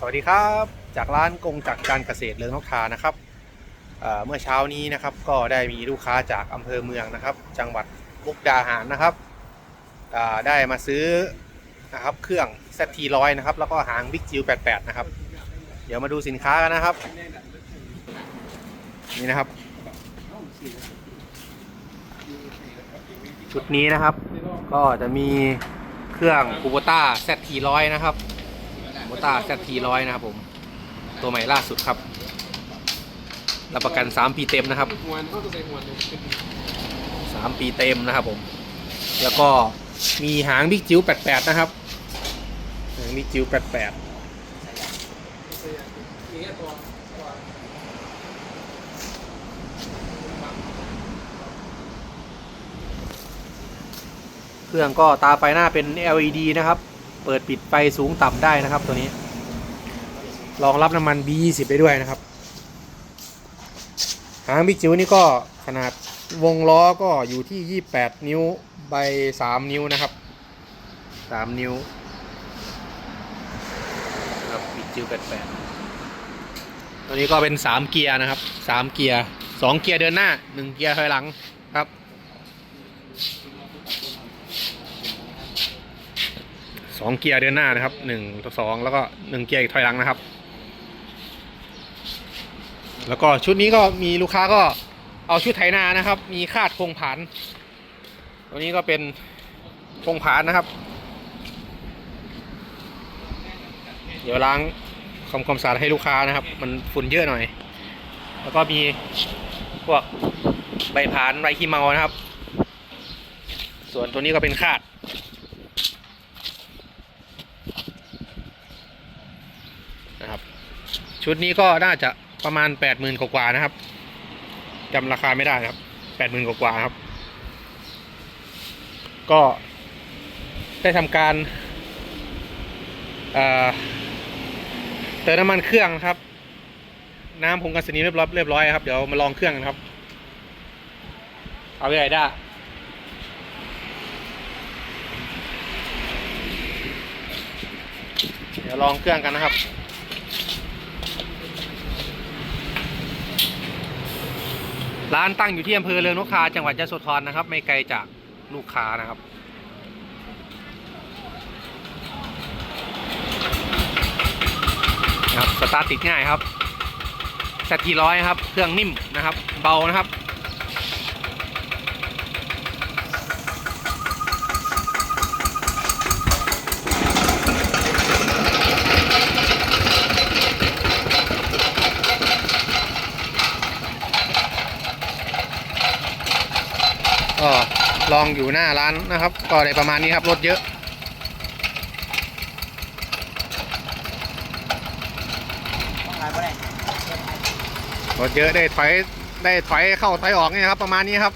สวัสดีครับ จากร้านกงจักรการเกษตรเลืองนกทานะครับเเมื่อเช้านี้นะครับก็ได้มีลูกค้าจากอำเภอเมืองนะครับ จังหวัดมุกดาหารนะครับได้มาซื้อนะครับเครื่อง ZT100 นะครับแล้วก็หางบิ๊กจิว88 นะครับ เดี๋ยวมาดูสินค้ากันนะครับ นี่นะครับ ชุดนี้นะครับ ก็จะมีเครื่องคูโบต้า ZT100 นะครับ โมต้า ZT100 นะครับผม ตัวใหม่ล่าสุดครับ รับประกัน 3 ปีเต็มนะครับหวนเขาจะใส่หวนเลย3ปีเต็มนะครับผม แล้วก็มีหางบิ๊กจิ๋ว88 นะครับ หางบิ๊กจิ๋ว88เครื่องก็ตาไฟหน้าเป็น LED นะครับ เปิดปิดไฟสูงต่ำได้นะครับตัวนี้รองรับน้ำมัน B20 ได้ด้วยนะครับ หางบิ๊กจิ๋วนี่ก็ขนาดวงล้อก็อยู่ที่ 28 นิ้วใบ 3 นิ้วนะครับ 3 นิ้วครับบิ๊กจิ๋ว88 ตัวนี้ก็เป็น 3 เกียร์นะครับ 3 เกียร์ 2 เกียร์เดินหน้า 1 เกียร์ถอยหลังครับ สองเกียร์เดินหน้านะครับหนึ่งต่อสองแล้วก็หนึ่งเกียร์อีกถอยหลังนะครับ แล้วก็ชุดนี้ก็มีลูกค้าก็เอาชุดไถนานะครับ มีคาดโครงผานตัวนี้ก็เป็นโครงผานนะครับ เดี๋ยวล้างความความสะอาดให้ลูกค้านะครับ มันฝุ่นเยอะหน่อย แล้วก็มีพวกใบผานไรขี้เมานะครับ ส่วนตัวนี้ก็เป็นคาด นะครับ ชุดนี้ก็น่าจะประมาณแปดหมื่นกว่านะครับจำราคาไม่ได้นะครับแปดหมื่นกว่าครับ ก็ได้ทำการเติมน้ำมันเครื่องนะครับ น้ำผงกันสนิมเรียบร้อยเรียบร้อยครับ เดี๋ยวมาลองเครื่องกันครับ เอาไปไหนได้เดี๋ยวลองเครื่องกันนะครับ ร้านตั้งอยู่ที่อำเภอเรืองนกทาจังหวัดยะโสธรนะครับ ไม่ไกลจากลูกค้านะครับครับสตาร์ทติดง่ายครับสตีร้อยครับ เครื่องนิ่มนะครับ เบานะครับ ก็ ลองอยู่หน้าร้านนะครับ ก็ได้ประมาณนี้ครับรถเยอะรถเยอะได้ถอยได้ถอยเข้าถอยออกนี่ครับประมาณนี้ครับ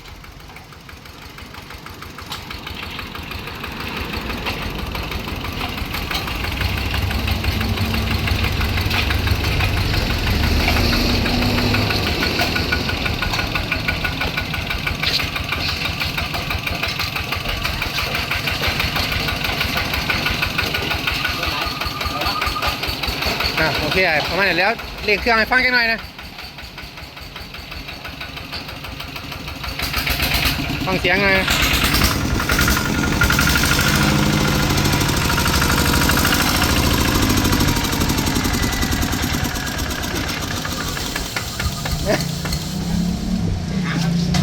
อะโอเคประมาณนี้แล้วเรียกเครื่องให้ฟังกันหน่อยนะฟังเสียงหน่อยนะ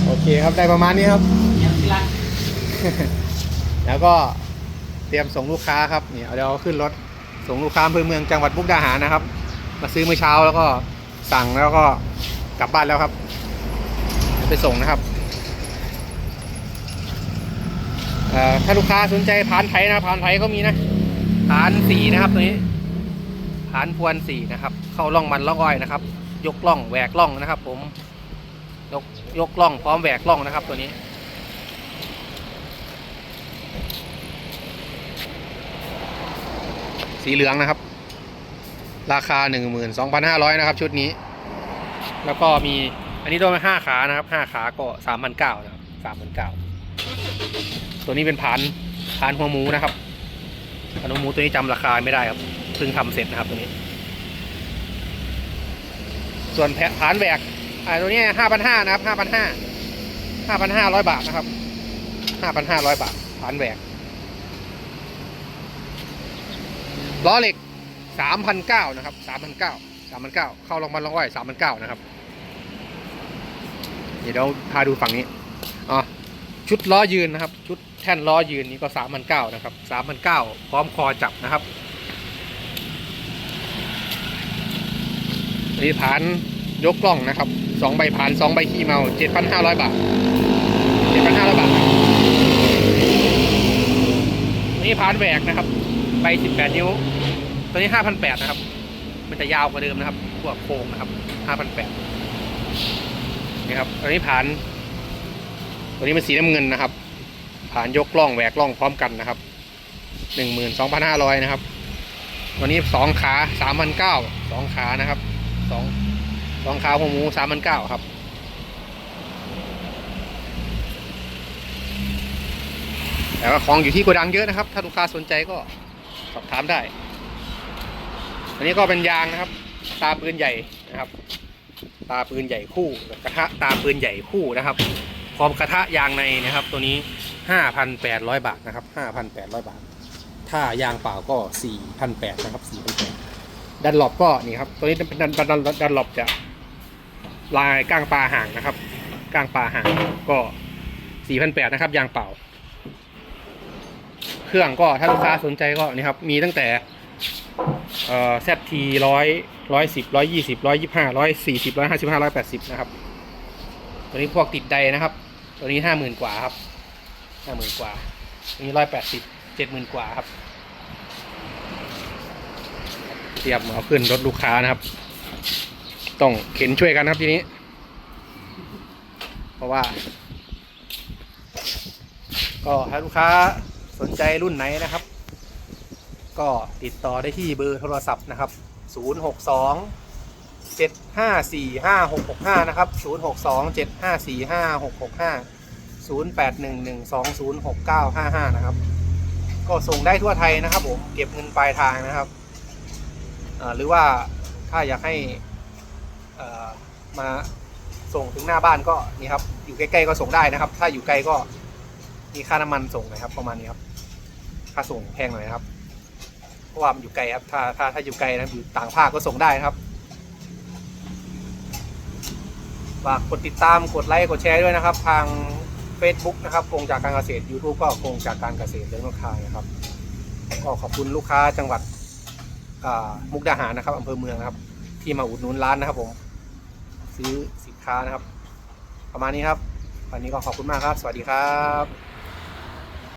โอเคครับได้ประมาณนี้ครับ แล้วก็เตรียมส่งลูกค้าครับนี่เดี๋ยวเอาขึ้นรถ ส่งลูกค้าอำเภอเมืองจังหวัดมุกดาหารนะครับ มาซื้อเมื่อเช้าแล้วก็สั่งแล้วก็กลับบ้านแล้วครับไปส่งนะครับถ้าลูกค้าสนใจผานไถนะผานไถก็มีนะผานสีนะครับตัวนี้ผานพวนสีนะครับ เข้าร่องมันร่องอ้อยนะครับ ยกล่องแหวกล่องนะครับ ผมยกยกล่องพร้อมแหวกล่องนะครับ ตัวนี้ สีเหลืองนะครับ ราคา 12,500นะครับ ชุดนี้ แล้วก็มีอันนี้ตัวห้าขานะครับห้าขาก็3,900นเก้านะครับ3,900ตัวนี้เป็นผานผานหัวหมูนะครับผานหัวหมูตัวนี้จำราคาไม่ได้ครับเพิ่งทำเสร็จนะครับตัวนี้ ส่วนแผานแหวกอ่าตัวนี้ห้าพันห้านะครับห้าพันห้าห้าพันห้าร้อยบาทนะครับห้าพันห้าร้อยบาทฐานแหวก ล้อเหล็กสามพันเก้านะครับสามพันเก้าสามพันเก้าเข้าลงมาลงอ้อยสามพันเก้านะครับ เดี๋ยวเราพาดูฝั่งนี้อ๋อชุดล้อยืนนะครับ ชุดแท่นล้อยืนนี้ก็สามพันเก้านะครับสามพันเก้าพร้อมคอจับนะครับอันนี้ผานยกกล้องนะครับสองใบผ่านสองใบขี้เมาเจ็ดพันห้าร้อยบาทเจ็ดพันห้าร้อยบาทนนี้ผานแหวกนะครับ ใบสิบแปดนิ้ว ตัวนี้ห้าพันะครับ มันจะยาวกว่าเดิมนะครับ พวกโค้งนะครับห้าพันแปดนี่ครับอันนี้ผ่าน ตัวนี้เป็นสีน้ำเงินนะครับ ผ่านยกกล้องแหวกล้องพร้อมกันนะครับหนึ่งหมื่นะครับ ตัวนี้สองขาสามพันเก้าสองขานะครับสองสองขาหัวหมูสามพันเก้าครับแต่ว่าของอยู่ที่โกดังเยอะนะครับ ถ้าลูกค้าสนใจก็ สอบถามได้ อันนี้ก็เป็นยางนะครับ ตาปืนใหญ่นะครับ ตาปืนใหญ่คู่กระทะตาปืนใหญ่คู่นะครับพร้อมกระทะยางในนะครับ ตัวนี้ห้าพันแปดร้อยบาทนะครับห้าพันแปดร้อยบาท ถ้ายางเปล่าก็สี่พันแปดนะครับสี่พันแปดดันหลบก็นี่ครับตัวนี้เป็นดันดันดันดันหลบจะลายก้างปลาห่างนะครับก้างปลาห่างก็สี่พันแปดนะครับยางเปล่า เครื่องก็ถ้าลูกค้าสนใจก็นี่ครับมีตั้งแต่เอ่อ ZT ร้อยร้อยสิบร้อยยี่สิบร้อยยี่ห้าร้อยสี่สิบร้อยห้าสิบห้าร้อยแปดสิบนะครับ ตัวนี้พวกติดใดนะครับ ตัวนี้ห้าหมื่นกว่าครับห้าหมื่นกว่าตัวนี้ร้อยแปดสิบเจ็ดหมื่นกว่าครับเตรียมเอาขึ้นรถลูกค้านะครับ ต้องเข็นช่วยกันครับทีนี้ เพราะว่า ก็ถ้าลูกค้า สนใจรุ่นไหนนะครับ ก็ติดต่อได้ที่เบอร์โทรศัพท์นะครับ 062 7545665 นะครับ 062 7545665 0811206955 นะครับ ก็ส่งได้ทั่วไทยนะครับผม เก็บเงินปลายทางนะครับ หรือว่าถ้าอยากให้มาส่งถึงหน้าบ้านก็นี่ครับ อยู่ใกล้ๆก็ส่งได้นะครับ ถ้าอยู่ไกลก็มีค่าน้ำมันส่งนะครับ ประมาณนี้ครับ ค่าส่งแพงหน่อยนะครับ เพราะว่ามันอยู่ไกลครับ ถ้าถ้าถ้าอยู่ไกลนะอยู่ต่างภาคก็ส่งได้นะครับฝากกดติดตามกดไลค์กดแชร์ด้วยนะครับ ทาง Facebook นะครับโกงจากการเกษตร YouTube ก็โกงจากการเกษตรเลี้ยงนกคายนะครับ ก็ขอบคุณลูกค้าจังหวัดมุกดาหารนะครับอำเภอเมืองนะครับ ที่มาอุดหนุนร้านนะครับผม ซื้อสินค้านะครับ ประมาณนี้ครับ วันนี้ก็ขอบคุณมากครับ สวัสดีครับ